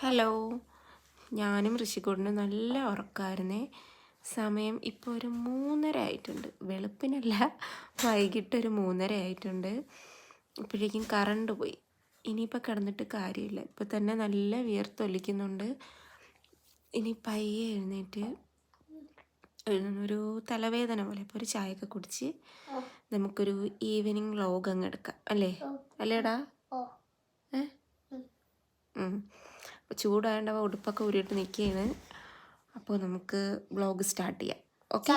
Hello. ഞാനും ഋഷിക്കൂടിനും നല്ല ഉറക്കമായിരുന്നേ സമയം ഇപ്പോൾ ഒരു മൂന്നര ആയിട്ടുണ്ട്. വെളുപ്പിനല്ല വൈകിട്ട് ഒരു മൂന്നര ആയിട്ടുണ്ട്. ഇപ്പോഴേക്കും കറണ്ട് പോയി. ഇനിയിപ്പോൾ കിടന്നിട്ട് കാര്യമില്ല. ഇപ്പോൾ തന്നെ നല്ല വിയർത്തൊലിക്കുന്നുണ്ട്. ഇനി പയ്യെ എഴുന്നേറ്റ് ഒരു തലവേദന പോലെ ഇപ്പോൾ ഒരു ചായയൊക്കെ കുടിച്ച് നമുക്കൊരു ഈവനിങ് വ്ലോഗ് അങ്ങ് എടുക്കാം. അല്ലേ? അല്ലേടാ? ഏ? ചൂടായതുകൊണ്ട് അവ ഉടുപ്പൊക്കെ ഊരിയിട്ട് നിൽക്കുകയാണ് അപ്പോൾ നമുക്ക് ബ്ലോഗ് സ്റ്റാർട്ട് ചെയ്യാം. ഓക്കെ?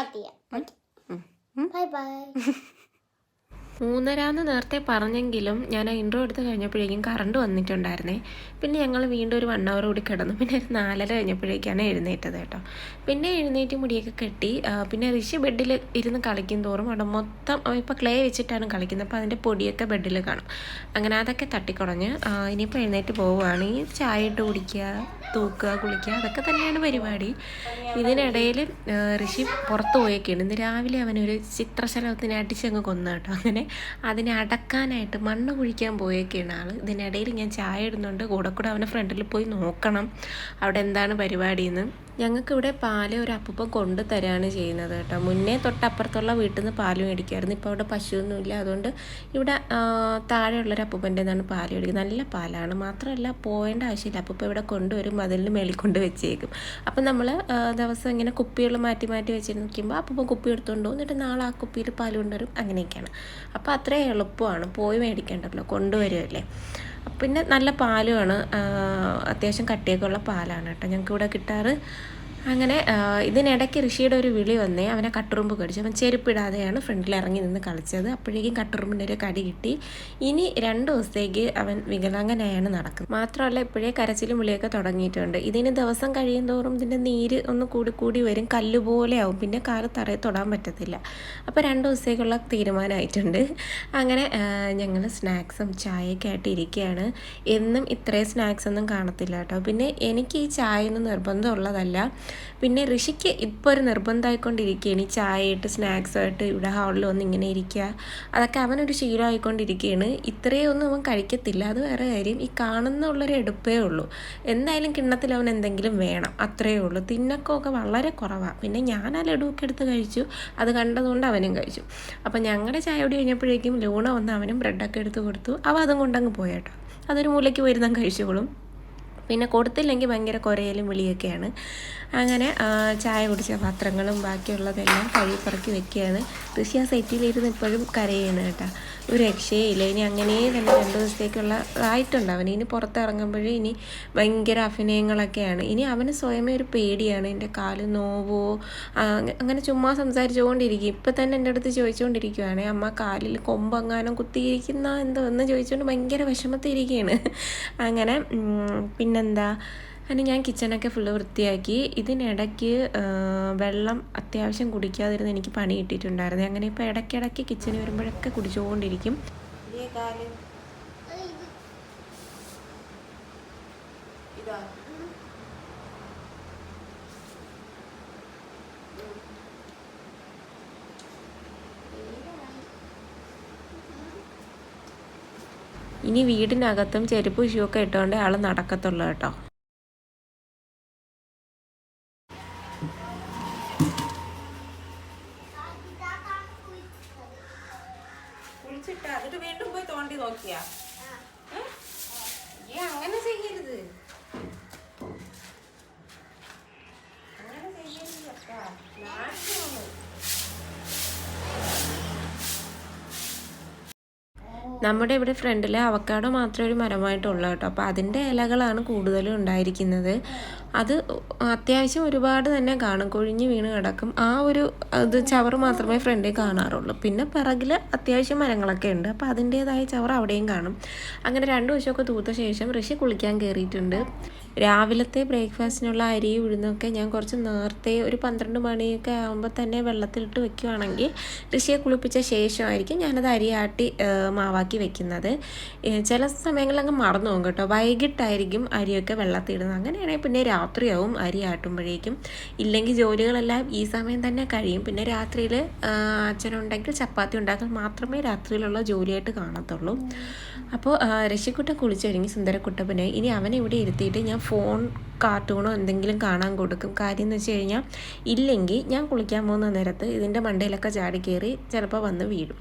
Bye bye. മൂന്നരാന്ന് നേരത്തെ പറഞ്ഞെങ്കിലും ഞാൻ ആ ഇൻട്രോ എടുത്ത് കഴിഞ്ഞപ്പോഴേക്കും കറണ്ട് വന്നിട്ടുണ്ടായിരുന്നേ. പിന്നെ ഞങ്ങൾ വീണ്ടും ഒരു വൺ അവർ കൂടി കിടന്നു. പിന്നെ ഒരു നാലര കഴിഞ്ഞപ്പോഴേക്കാണ് എഴുന്നേറ്റത് കേട്ടോ. പിന്നെ എഴുന്നേറ്റ് മുടിയൊക്കെ കെട്ടി പിന്നെ ഋഷി ബെഡിൽ ഇരുന്ന് കളിക്കും തോറും അവിടെ മൊത്തം ഇപ്പോൾ ക്ലേ വെച്ചിട്ടാണ് കളിക്കുന്നത്. അപ്പോൾ അതിന്റെ പൊടിയൊക്കെ ബെഡിൽ കാണും. അങ്ങനെ അതൊക്കെ തട്ടിക്കുടഞ്ഞ് ഇനിയിപ്പോൾ എഴുന്നേറ്റ് പോവുകയാണ്. ഈ ചായ ഇട്ട് കുടിക്കുക തൂക്കുക കുളിക്കുക അതൊക്കെ തന്നെയാണ് പരിപാടി. ഇതിനിടയിൽ ഋഷി പുറത്ത് പോയൊക്കെയാണ് ഇന്ന് രാവിലെ അവനൊരു ചിത്രശലഭത്തിനെ അടിച്ചങ്ങ് കൊന്നു കേട്ടോ. അങ്ങനെ അതിനെ അടക്കാനായിട്ട് മണ്ണ് കുഴിക്കാൻ പോയേക്കാണ് ആൾ ഇതിനിടയിൽ ഞാൻ ചായ ഇടുന്നുണ്ട്. കൂടെ കൂടെ അവനെ ഫ്രണ്ടിൽ പോയി നോക്കണം. അവിടെ എന്താണ് പരിപാടിയെന്ന്. ഞങ്ങൾക്കിവിടെ പാൽ ഒരു അപ്പൂപ്പൻ കൊണ്ട് തരാണ് ചെയ്യുന്നത് കേട്ടോ. മുന്നേ തൊട്ടപ്പുറത്തുള്ള വീട്ടിൽ നിന്ന് പാൽ മേടിക്കുമായിരുന്നു ഇപ്പോൾ അവിടെ പശുവൊന്നുമില്ല അതുകൊണ്ട് ഇവിടെ താഴെയുള്ളൊരു അപ്പൂപ്പന്റെ നിന്നാണ് പാൽ മേടിക്കുന്നത്. നല്ല പാലാണ്. മാത്രമല്ല പോകേണ്ട ആവശ്യമില്ല. അപ്പൂപ്പ ഇവിടെ കൊണ്ടുവരും. മതിലിന് മേളിൽ കൊണ്ട് വെച്ചേക്കും. അപ്പം നമ്മൾ ദിവസം ഇങ്ങനെ കുപ്പികൾ മാറ്റി മാറ്റി വെച്ച് നിൽക്കുമ്പോൾ അപ്പൂപ്പൻ കുപ്പി എടുത്തുകൊണ്ട് പോകും. എന്നിട്ട് നാളെ ആ കുപ്പിയിൽ പാൽ കൊണ്ടുവരും. അങ്ങനെയൊക്കെയാണ്. അപ്പോൾ അത്രയും എളുപ്പമാണ്. പോയി മേടിക്കേണ്ടല്ലോ. കൊണ്ടുവരുമല്ലേ പിന്നെ നല്ല പാലുമാണ്. അത്യാവശ്യം കട്ടിയൊക്കെ ഉള്ള പാലാണ് കേട്ടോ. ഞങ്ങൾക്ക് ഇവിടെ കിട്ടാറ് അങ്ങനെ ഇതിനിടയ്ക്ക് ഋഷിയുടെ ഒരു വിളി വന്നേ. അവനെ കട്ടുറുമ്പ് കടിച്ചു. അവൻ ചെരുപ്പിടാതെയാണ് ഫ്രണ്ടിൽ ഇറങ്ങി നിന്ന് കളിച്ചത്. അപ്പോഴേക്കും കട്ടുറുമ്പിന്റെ ഒരു കടി കിട്ടി. ഇനി രണ്ട് ദിവസത്തേക്ക് അവൻ വികലാംഗനായാണ് നടക്കുന്നത്. മാത്രമല്ല ഇപ്പോഴേ കരച്ചിലും വിളിയൊക്കെ തുടങ്ങിയിട്ടുണ്ട്. ഇതിന് ദിവസം കഴിയും തോറും ഇതിന്റെ നീര് ഒന്ന് കൂടി കൂടി വരും. കല്ല് പോലെ ആവും. പിന്നെ കാൽ തറയെ തൊടാൻ പറ്റത്തില്ല. അപ്പോൾ രണ്ട് ദിവസത്തേക്കുള്ള തീരുമാനമായിട്ടുണ്ട്. അങ്ങനെ ഞങ്ങൾ സ്നാക്സും ചായയൊക്കെ ആയിട്ട് ഇരിക്കുകയാണ്. എന്നും ഇത്രയും സ്നാക്സ് ഒന്നും കാണത്തില്ല കേട്ടോ. പിന്നെ എനിക്ക് ഈ ചായ ഒന്നും നിർബന്ധമുള്ളതല്ല പിന്നെ ഋഷിക്ക് ഇപ്പോൾ ഒരു നിർബന്ധമായിക്കൊണ്ടിരിക്കുകയാണ് ഈ ചായയായിട്ട് സ്നാക്സായിട്ട് ഇവിടെ ഹാളിൽ വന്ന് ഇങ്ങനെ ഇരിക്കുക. അതൊക്കെ അവനൊരു ശീലമായിക്കൊണ്ടിരിക്കുകയാണ്. ഇത്രയൊന്നും അവൻ കഴിക്കത്തില്ല. അത് വേറെ കാര്യം. ഈ കാണുന്ന ഉള്ളൊരു എടുപ്പേ ഉള്ളൂ. എന്തായാലും കിണ്ണത്തിൽ അവൻ എന്തെങ്കിലും വേണം. അത്രയേ ഉള്ളൂ. തിന്നക്കമൊക്കെ വളരെ കുറവാണ് പിന്നെ ഞാൻ ആ ലഡുവൊക്കെ എടുത്ത് കഴിച്ചു. അത് കണ്ടതുകൊണ്ട് അവനും കഴിച്ചു. അപ്പം ഞങ്ങളുടെ ചായ ഓടി കഴിഞ്ഞപ്പോഴേക്കും ലൂണ വന്ന് അവനും ബ്രെഡൊക്കെ എടുത്ത് കൊടുത്തു. അവ അതും കൊണ്ടങ്ങ് പോയേട്ടോ അതൊരു മൂലയ്ക്ക് വരുന്ന കഴിച്ചോളും. പിന്നെ കൊടുത്തില്ലെങ്കിൽ ഭയങ്കര കുറയലും വിളിയൊക്കെയാണ്. അങ്ങനെ ചായ കുടിച്ച പാത്രങ്ങളും ബാക്കിയുള്ളതെല്ലാം കഴുകി പറക്കി വെക്കുകയാണ്. ഋഷി ആ സെറ്റിലിരുന്ന് ഇപ്പോഴും കരയാണ് കേട്ടോ. ഒരു രക്ഷയില്ല ഇനി അങ്ങനെ തന്നെ രണ്ട് ദിവസത്തേക്കുള്ള ആയിട്ടുണ്ട് അവന്. ഇനി പുറത്തിറങ്ങുമ്പോഴും ഇനി ഭയങ്കര അഭിനയങ്ങളൊക്കെയാണ്. ഇനി അവന് സ്വയമേ ഒരു പേടിയാണ്. എന്റെ കാൽ നോവോ അങ്ങനെ ചുമ്മാ സംസാരിച്ചുകൊണ്ടിരിക്കും. ഇപ്പം തന്നെ എന്റെ അടുത്ത് ചോദിച്ചുകൊണ്ടിരിക്കുവാണ് അമ്മ കാലിൽ കൊമ്പെങ്ങാനും കുത്തിയിരിക്കുന്ന? എന്തോ എന്ന് ചോദിച്ചുകൊണ്ട് ഭയങ്കര വിഷമത്തിരിക്കുകയാണ് അങ്ങനെ ഉം, പിന്നെന്താ? അങ്ങനെ ഞാൻ കിച്ചണൊക്കെ ഫുള്ള് വൃത്തിയാക്കി. ഇതിനിടയ്ക്ക് വെള്ളം അത്യാവശ്യം കുടിക്കാതിരുന്ന് എനിക്ക് പണി കിട്ടിയിട്ടുണ്ടായിരുന്നു. അങ്ങനെ ഇപ്പോൾ ഇടയ്ക്കിടയ്ക്ക് കിച്ചണിൽ വരുമ്പോഴൊക്കെ കുടിച്ചുകൊണ്ടിരിക്കും. ഇനി വീടിനകത്തും ചെരുപ്പ് ഷൂ ഒക്കെ ഇട്ടുകൊണ്ട് ആൾ നടക്കത്തുള്ളൂ കേട്ടോ. കുളിച്ചിട്ട് അതിട്ട് വീണ്ടും പോയി തോണ്ടി നോക്കിയാ? അങ്ങനെ ചെയ്യരുത്. അങ്ങനെ ചെയ്യരുത് അപ്പ. നാശമാണ്. നമ്മുടെ ഇവിടെ ഫ്രണ്ടിൽ അവക്കാടോ മാത്രമേ ഒരു മരമായിട്ടുള്ളൂ കേട്ടോ. അപ്പോൾ അതിന്റെ ഇലകളാണ് കൂടുതലും ഉണ്ടായിരിക്കുന്നത്. അത് അത്യാവശ്യം ഒരുപാട് തന്നെ കാണും. കൊഴിഞ്ഞ് വീണ് കിടക്കും. ആ ഒരു ഇത് ചവർ മാത്രമേ ഫ്രണ്ടിൽ കാണാറുള്ളൂ. പിന്നെ പിറകിൽ അത്യാവശ്യം മരങ്ങളൊക്കെ ഉണ്ട്. അപ്പോൾ അതിന്റേതായ ചവർ അവിടെയും കാണും. അങ്ങനെ രണ്ട് വശമൊക്കെ തൂത്ത ശേഷം ഋഷി കുളിക്കാൻ കയറിയിട്ടുണ്ട്. രാവിലത്തെ ബ്രേക്ക്ഫാസ്റ്റിനുള്ള അരി ഉഴുന്നൊക്കെ ഞാൻ കുറച്ച് നേരത്തെ ഒരു പന്ത്രണ്ട് മണിയൊക്കെ ആകുമ്പോൾ തന്നെ വെള്ളത്തിലിട്ട് വെക്കുകയാണെങ്കിൽ ഋഷിയെ കുളിപ്പിച്ച ശേഷമായിരിക്കും ഞാനത് അരിയാട്ടി മാവാക്കി വെക്കുന്നത്. ചില സമയങ്ങളിൽ അങ്ങ് മറന്നു പോകും കേട്ടോ. വൈകിട്ടായിരിക്കും അരിയൊക്കെ വെള്ളത്തിടുന്നത്. അങ്ങനെയാണെങ്കിൽ പിന്നെ രാത്രിയാവും അരി ആട്ടുമ്പോഴേക്കും ഇല്ലെങ്കിൽ ജോലികളെല്ലാം ഈ സമയം തന്നെ കഴിയും. പിന്നെ രാത്രിയിൽ അച്ഛനുണ്ടെങ്കിൽ ചപ്പാത്തി ഉണ്ടാക്കാൻ മാത്രമേ രാത്രിയിലുള്ള ജോലിയായിട്ട് കാണത്തുള്ളൂ. അപ്പോൾ രശിക്കുട്ട കുളിച്ചൊരുങ്ങി സുന്ദരക്കുട്ടപ്പനെ ഇനി അവനെ ഇവിടെ ഇരുത്തിയിട്ട് ഞാൻ ഫോൺ കാർട്ടൂണോ എന്തെങ്കിലും കാണാൻ കൊടുക്കും. കാര്യം എന്ന് വെച്ച് കഴിഞ്ഞാൽ ഇല്ലെങ്കിൽ ഞാൻ കുളിക്കാൻ പോകുന്ന നേരത്ത് ഇതിന്റെ മണ്ടയിലൊക്കെ ചാടി കയറി ചിലപ്പോൾ വന്ന് വീഴും.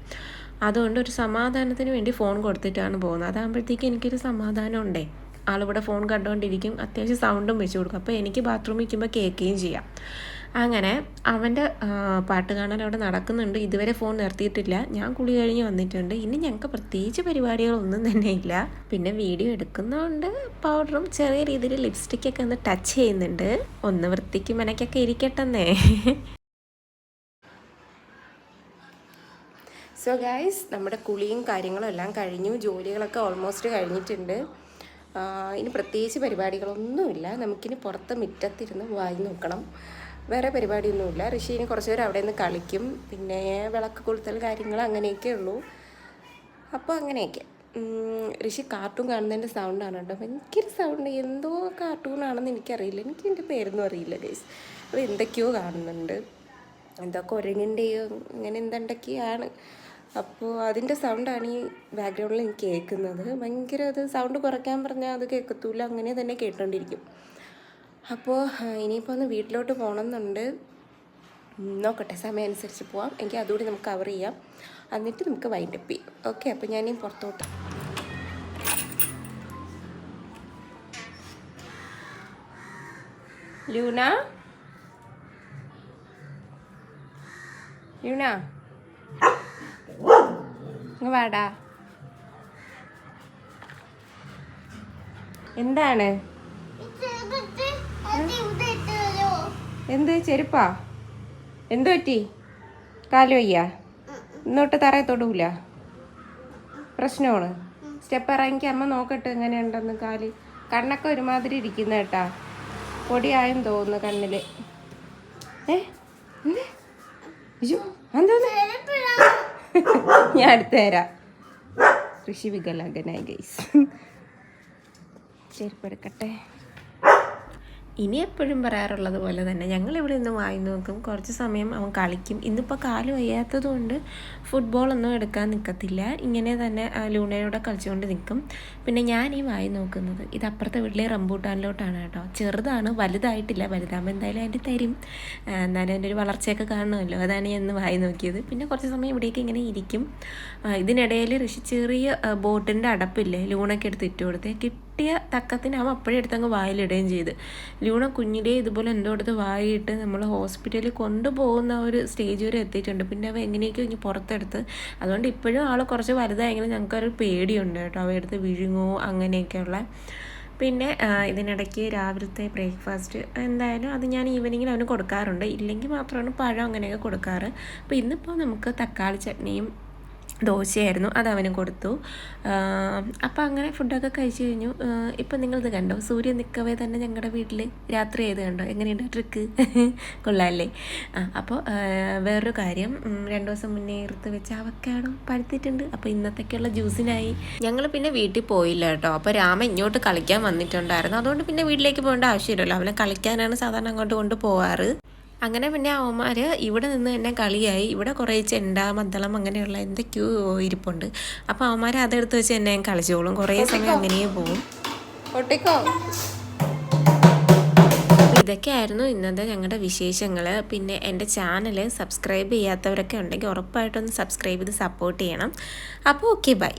അതുകൊണ്ട് ഒരു സമാധാനത്തിന് വേണ്ടി ഫോൺ കൊടുത്തിട്ടാണ് പോകുന്നത്. അതാകുമ്പോഴത്തേക്ക് എനിക്കൊരു സമാധാനം ഉണ്ടേ. ആളിവിടെ ഫോൺ കണ്ടുകൊണ്ടിരിക്കും അത്യാവശ്യം സൗണ്ടും വെച്ച് കൊടുക്കും. അപ്പോൾ എനിക്ക് ബാത്റൂമിൽ നിൽക്കുമ്പോൾ കേൾക്കുകയും ചെയ്യാം. അങ്ങനെ അവന്റെ പാട്ട് കാണാൻ അവിടെ നടക്കുന്നുണ്ട്. ഇതുവരെ ഫോൺ നിർത്തിയിട്ടില്ല. ഞാൻ കുളി കഴിഞ്ഞ് വന്നിട്ടുണ്ട്. ഇനി ഞങ്ങൾക്ക് പ്രത്യേകിച്ച് പരിപാടികളൊന്നും തന്നെ ഇല്ല. പിന്നെ വീഡിയോ എടുക്കുന്നതുകൊണ്ട് പൗഡറും ചെറിയ രീതിയിൽ ലിപ്സ്റ്റിക്കൊക്കെ ഒന്ന് ടച്ച് ചെയ്യുന്നുണ്ട്. ഒന്ന് വൃത്തിക്ക് മെനക്കൊക്കെ ഇരിക്കട്ടെന്നേ. സോ ഗൈസ് നമ്മുടെ കുളിയും കാര്യങ്ങളും എല്ലാം കഴിഞ്ഞു. ജോലികളൊക്കെ ഓൾമോസ്റ്റ് കഴിഞ്ഞിട്ടുണ്ട്. ഇനി പ്രത്യേകിച്ച് പരിപാടികളൊന്നുമില്ല. നമുക്കിനി പുറത്ത് മുറ്റത്തിരുന്ന് വായി നോക്കണം. വേറെ പരിപാടിയൊന്നുമില്ല. ഋഷീന് കുറച്ച് നേരം അവിടെ നിന്ന് കളിക്കും. പിന്നെ വിളക്ക് കൊളുത്തൽ കാര്യങ്ങൾ അങ്ങനെയൊക്കെ ഉള്ളൂ. അപ്പോൾ അങ്ങനെയൊക്കെ. ഋഷി കാർട്ടൂൺ കാണുന്നതിന്റെ സൗണ്ടാണ് കേട്ടോ. ഭയങ്കര സൗണ്ട് എന്തോ കാർട്ടൂണാണെന്ന് എനിക്കറിയില്ല. എനിക്ക് എന്റെ പേരൊന്നും അറിയില്ല ഗൈസ് അപ്പോൾ എന്തൊക്കെയോ കാണുന്നുണ്ട്. എന്തോ കുരങ്ങിന്റെയോ അങ്ങനെ എന്തൊക്കെയാണ് അപ്പോൾ അതിന്റെ സൗണ്ടാണ് ഈ ബാക്ക്ഗ്രൗണ്ടിൽ എനിക്ക് കേൾക്കുന്നത്. ഭയങ്കര അത് സൗണ്ട് കുറയ്ക്കാൻ പറഞ്ഞാൽ അത് കേൾക്കത്തൂല അങ്ങനെ തന്നെ കേട്ടോണ്ടിരിക്കും. അപ്പോൾ ഇനിയിപ്പോൾ ഒന്ന് വീട്ടിലോട്ട് പോകണം എന്നുണ്ട് നോക്കട്ടെ സമയം അനുസരിച്ച് പോവാം. എങ്കിൽ അതുകൂടി നമുക്ക് കവർ ചെയ്യാം. എന്നിട്ട് നമുക്ക് വൈൻഡപ്പ് ചെയ്യാം. ഓക്കെ അപ്പോൾ ഞാൻ പുറത്തോട്ട്. ലൂന ലൂന വാടാ. എന്താണ്? എന്ത് ചെരുപ്പാ? എന്ത് പറ്റി? കാലു വയ്യ? ഇന്നോട്ട് തറയെ തൊടൂല? പ്രശ്നമാണ്. സ്റ്റെപ്പ് ഇറങ്ങി അമ്മ നോക്കട്ടെ എങ്ങനെയുണ്ടെന്ന് കാൽ. കണ്ണൊക്കെ ഒരുമാതിരി ഇരിക്കുന്ന കേട്ടാ. പൊടിയായെന്ന് തോന്നുന്നു എന്തോന്ന് ഞാൻ അടുത്ത് തരാം. ഋഷി വികലാംഗനായി ഗൈസ് ചെരുപ്പെടുക്കട്ടെ ഇനി എപ്പോഴും പറയാറുള്ളത് പോലെ തന്നെ ഞങ്ങൾ ഇവിടെ നിന്ന് വായി നോക്കും. കുറച്ച് സമയം അവൻ കളിക്കും. ഇന്നിപ്പോൾ കാൽ വയ്യാത്തത് കൊണ്ട് ഫുട്ബോളൊന്നും എടുക്കാൻ നിൽക്കത്തില്ല ഇങ്ങനെ തന്നെ ലൂണയോടെ കളിച്ചുകൊണ്ട് നിൽക്കും പിന്നെ ഞാൻ ഈ വായി നോക്കുന്നത് ഇത് അപ്പുറത്തെ വീട്ടിലെ റംബൂട്ടാനിലോട്ടാണ് കേട്ടോ. ചെറുതാണ് വലുതായിട്ടില്ല. വലുതാകുമ്പോൾ എന്തായാലും അതിന്റെ തരും. എന്നാലും അതിന്റെ ഒരു വളർച്ചയൊക്കെ കാണുമല്ലോ. അതാണ് ഞാൻ ഇന്ന് വായി നോക്കിയത്. പിന്നെ കുറച്ച് സമയം ഇവിടേക്ക് ഇങ്ങനെ ഇരിക്കും. ഇതിനിടയിൽ ഋഷി ചെറിയ ബോട്ടിന്റെ അടപ്പില്ലേ ലൂണൊക്കെ എടുത്ത് ഇട്ട് കൊടുത്തേ. കിട്ടിയ തക്കത്തിന് അവൻ അപ്പോഴേ എടുത്തങ്ങ് വായിലിടുകയും ചെയ്ത്. ലൂണ കുഞ്ഞിലേ ഇതുപോലെ എന്തോ എടുത്ത് വായിട്ട് നമ്മൾ ഹോസ്പിറ്റലിൽ കൊണ്ടുപോകുന്ന ഒരു സ്റ്റേജ് വരെ എത്തിയിട്ടുണ്ട്. പിന്നെ അവ എങ്ങനെയൊക്കെയോ ഇനി പുറത്തെടുത്ത്. അതുകൊണ്ട് ഇപ്പോഴും ആൾ കുറച്ച് വലുതായെങ്കിലും ഞങ്ങൾക്കൊരു പേടിയുണ്ട് കേട്ടോ. അവ എടുത്ത് വിഴുങ്ങോ അങ്ങനെയൊക്കെയുള്ള. പിന്നെ ഇതിനിടയ്ക്ക് രാവിലത്തെ ബ്രേക്ക്ഫാസ്റ്റ് എന്തായാലും അത് ഞാൻ ഈവനിങ്ങിൽ അവന് കൊടുക്കാറുണ്ട്. ഇല്ലെങ്കിൽ മാത്രമാണ് പഴം അങ്ങനെയൊക്കെ കൊടുക്കാറ്. അപ്പോൾ ഇന്നിപ്പോൾ നമുക്ക് തക്കാളി ചട്നിയും ദോശയായിരുന്നു അത് അവന് കൊടുത്തു. അപ്പോൾ അങ്ങനെ ഫുഡൊക്കെ കഴിച്ചു കഴിഞ്ഞു. ഇപ്പം നിങ്ങളിത് കണ്ടോ? സൂര്യൻ നിൽക്കവേ തന്നെ ഞങ്ങളുടെ വീട്ടിൽ രാത്രി ചെയ്ത് കണ്ടോ? എങ്ങനെയുണ്ട് ട്രിക്ക്? കൊള്ളാമല്ലേ ആ അപ്പോൾ വേറൊരു കാര്യം. രണ്ട് ദിവസം മുന്നേ ഇറുത്ത് വെച്ച അവക്കാടോ പഴുത്തിട്ടുണ്ട്. അപ്പോൾ ഇന്നത്തേക്കുള്ള ജ്യൂസിനായി. ഞങ്ങൾ പിന്നെ വീട്ടിൽ പോയില്ല കേട്ടോ. അപ്പോൾ രാമ ഇങ്ങോട്ട് കളിക്കാൻ വന്നിട്ടുണ്ടായിരുന്നു. അതുകൊണ്ട് പിന്നെ വീട്ടിലേക്ക് പോകേണ്ട ആവശ്യമില്ലല്ലോ. അവനെ കളിക്കാനാണ് സാധാരണ അങ്ങോട്ട് കൊണ്ട് പോവാറ്. അങ്ങനെ പിന്നെ അവന്മാർ ഇവിടെ നിന്ന് തന്നെ കളിയായി. ഇവിടെ കുറേ ചെണ്ട മദ്ദളം അങ്ങനെയുള്ള എന്തൊക്കെയോ ഇരിപ്പുണ്ട്. അപ്പോൾ അവന്മാർ അതെടുത്ത് വെച്ച് തന്നെ കളിച്ചോളും. കുറേ സമയം അങ്ങനെയേ പോകും ഒട്ടിക്കോ ഇതൊക്കെയായിരുന്നു ഇന്നത്തെ ഞങ്ങളുടെ വിശേഷങ്ങൾ പിന്നെ എന്റെ ചാനൽ സബ്സ്ക്രൈബ് ചെയ്യാത്തവരൊക്കെ ഉണ്ടെങ്കിൽ ഉറപ്പായിട്ടൊന്ന് സബ്സ്ക്രൈബ് ചെയ്ത് സപ്പോർട്ട് ചെയ്യണം. അപ്പോൾ ഓക്കെ ബൈ.